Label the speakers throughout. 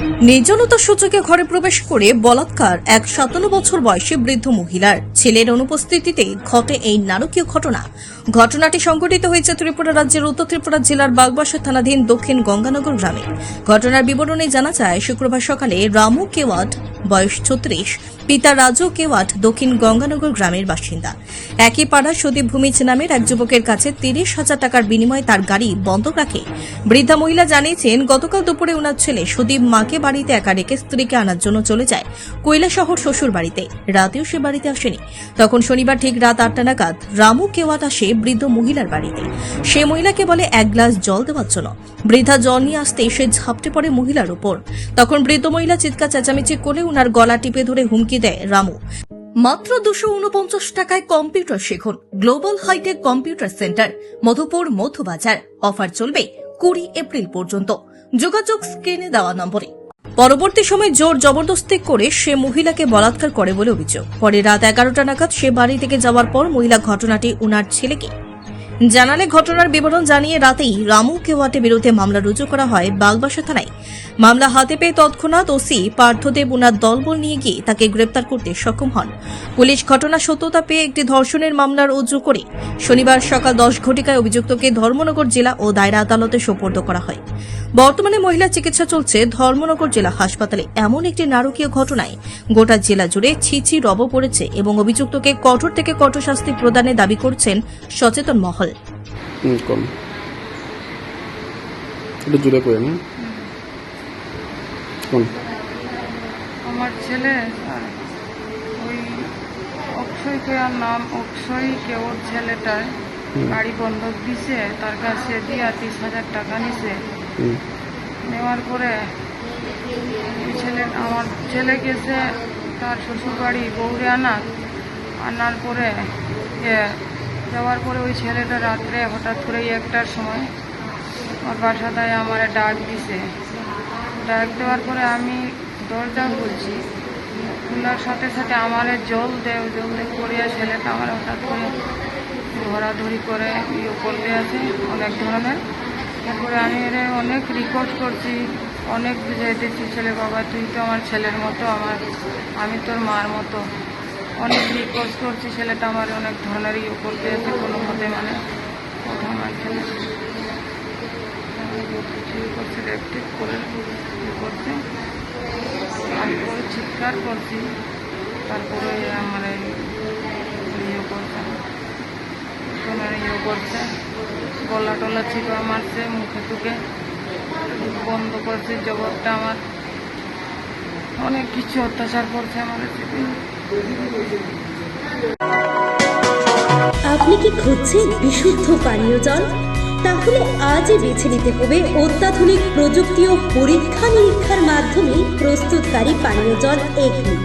Speaker 1: নির্জনতার সূচকে ঘরে প্রবেশ করে বলাৎকার এক সাতান্ন বছর বয়সী বৃদ্ধ মহিলার ছেলের অনুপস্থিতিতে ঘটে এই নারকীয় ঘটনা। ঘটনাটি সংঘটিত হয়েছে ত্রিপুরা রাজ্যের উত্তর ত্রিপুরা জেলার বাগবাসা থানাধীন দক্ষিণ গঙ্গানগর গ্রামে। ঘটনার বিবরণে জানা যায়, শুক্রবার সকালে রামু কেওয়াট, বয়স ছত্রিশ, পিতা রাজু কেওয়াট দক্ষিণ গঙ্গানগর গ্রামের বাসিন্দা। একই পাড়া সদীপ ভূমিজ নামের এক যুবকের কাছে তিরিশ হাজার টাকার বিনিময়ে তার গাড়ি বন্ধক রাখে। বৃদ্ধা মহিলা জানিয়েছেন, গতকাল দুপুরে ওনার ছেলে সুদীপ মাকে বাড়িতে একা রেখে স্ত্রীকে আনার জন্য চলে যায়। কৈলা শহর শ্বশুর বাড়িতে। রাতেও সে বাড়িতে আসেনি। তখন শনিবার ঠিক রাত আটটা নাগাদ রামু কেওয়াট আসে বৃদ্ধ মহিলার বাড়িতে। সে মহিলাকে বলে, এক গ্লাস জল দেওয়ার জন্য। বৃদ্ধা জল নিয়ে আসতে সে ঝাপটে পড়ে মহিলার উপর। তখন বৃদ্ধ মহিলা চিৎকার চেঁচামেচি করে উনার গলা টিপে ধরে হুমকি দেয় রামু। মাত্র দুশো উনপঞ্চাশ টাকায় কম্পিউটার শিখুন। Global hi-tech computer centre, Madhupur Madhubazar offer চলবে কুড়ি এপ্রিল পর্যন্ত। যোগাযোগ স্ক্রিনে দেওয়া নম্বরে। পরবর্তী সময় জোর জবরদস্তি করে সে মহিলাকে বলাৎকার করে বলে অভিযোগ। পরে রাত এগারোটা নাগাদ সে বাড়ি থেকে যাওয়ার পর মহিলা ঘটনাটি উনার ছেলেকে জানালে ঘটনার বিবরণ জানিয়ে রাতেই রামু কেওয়াটের বিরুদ্ধে মামলা রুজু করা হয় বাগবাসা থানায়। মামলা হাতে পেয়ে তৎক্ষণাৎ ওসি পার্থদেব উনার দলবল নিয়ে গিয়ে তাকে গ্রেপ্তার করতে সক্ষম হন। পুলিশ ঘটনা সত্যতা পেয়ে একটি ধর্ষণের মামলার রুজু করে। শনিবার সকাল দশ ঘটিকায় অভিযুক্তকে ধর্মনগর জেলা ও দায়রা আদালতে সোপর্দ করা হয়। বর্তমানে মহিলার চিকিৎসা চলছে ধর্মনগর জেলা হাসপাতালে। এমন একটি নারকীয় ঘটনায় গোটা জেলা জুড়ে ছিছি রব পড়েছে এবং অভিযুক্তকে কঠোর থেকে কঠোর শাস্তি প্রদানের দাবি করছেন সচেতন মহল।
Speaker 2: আমার ছেলে ওই অক্ষয় কেয়ার নাম অক্ষয় কেওর ছেলেটার গাড়ি বন্ধক দিছে তার কাছে দিয়া তিরিশ হাজার টাকা নিছে। নেওয়ার পরে ছেলে, আমার ছেলে গেছে, তার শ্বশুর বাড়ি গৌরে আনার আনার পরে যাওয়ার পরে ওই ছেলেটা রাত্রে হঠাৎ করে একটার সময় আমার বাসাটায় আমার ডাক দিছে। ডাক দেওয়ার পরে আমি দরজা খুলছি। খোলার সাথে সাথে আমার জল দেও জল দেও করিয়া ছেলেটা আমার হঠাৎ করে ধরাধরি করে ইয়ে করতে আছে অনেক ধরনের। তারপরে আমি এর অনেক রিকোয়েস্ট করছি, অনেক বুঝাইতেছি ছেলে বাবা, তুই তো আমার ছেলের মতো, আমার, আমি তোর মার মতো। অনেক রিকোয়েস্ট করছি, ছেলেটা আমার অনেক ধরনের ইয়ে করতে আছে কোনো মতে মানে রেপটেপ করে ইয়ে করছে। আমি পরে চিৎকার করছি, তারপরে মানে ইয়ে করছে ইয়ে করছে। গলা টলা ছিল আমার মারছে মুখে টুকে। বন্ধ করছে জগৎটা আমার। অনেক কিছু অত্যাচার করছে আমার
Speaker 3: আপনি কি খুঁজছেন বিশুদ্ধ পানীয় জল? তাহলে আজই বেছে নিতে হবে অত্যাধুনিক প্রযুক্তি ও পরীক্ষা নিরীক্ষার মাধ্যমে প্রস্তুতকারী পানীয় জল এগনি।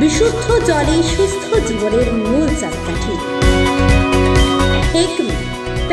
Speaker 3: বিশুদ্ধ জলে সুস্থ জীবনের মূল Acme